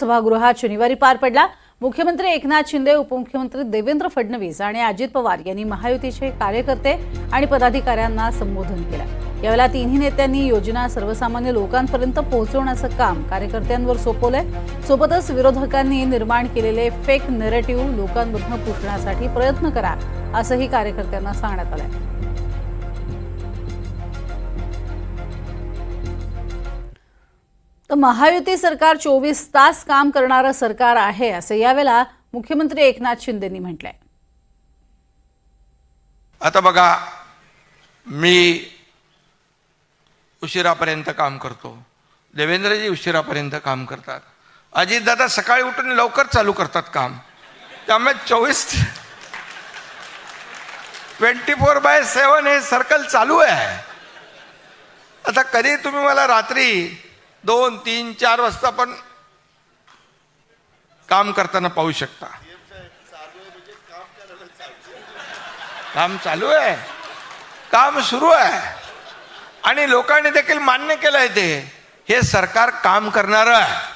सभागृहात शनिवारी पार पडला. मुख्यमंत्री एकनाथ शिंदे उपमुख्यमंत्री देवेंद्र फडणवीस आणि अजित पवार यांनी महायुतीचे कार्यकर्ते आणि पदाधिकाऱ्यांना संबोधन केलं. यावेळेला तिन्ही नेत्यांनी योजना सर्वसामान्य लोकांपर्यंत पोहोचवण्याचं काम कार्यकर्त्यांवर सोपवलंय. सोबतच विरोधकांनी निर्माण केलेले फेक नेरेटिव्ह लोकांमधून पुसण्यासाठी प्रयत्न करा असंही कार्यकर्त्यांना सांगण्यात आलंय. तर महायुती सरकार चोवीस तास काम करणारं सरकार आहे असं यावेळेला मुख्यमंत्री एकनाथ शिंदेनी म्हटलंय. आता बघा मी उशिरापर्यंत काम करतो. देवेंद्रजी उशिरापर्यंत काम करतात. अजितदादा सकाळी उठून लवकर चालू करतात काम. त्यामुळे चोवीस ट्वेंटी फोर बाय सेवन हे सर्कल चालू आहे. आता कधी तुम्ही मला रात्री दोन तीन चार वाजता पण काम करताना पाहू शकता. काम चालू आहे. काम सुरू आहे. आणि लोकांनी देखील मान्य केलंय ते. हे सरकार काम करणार आहे.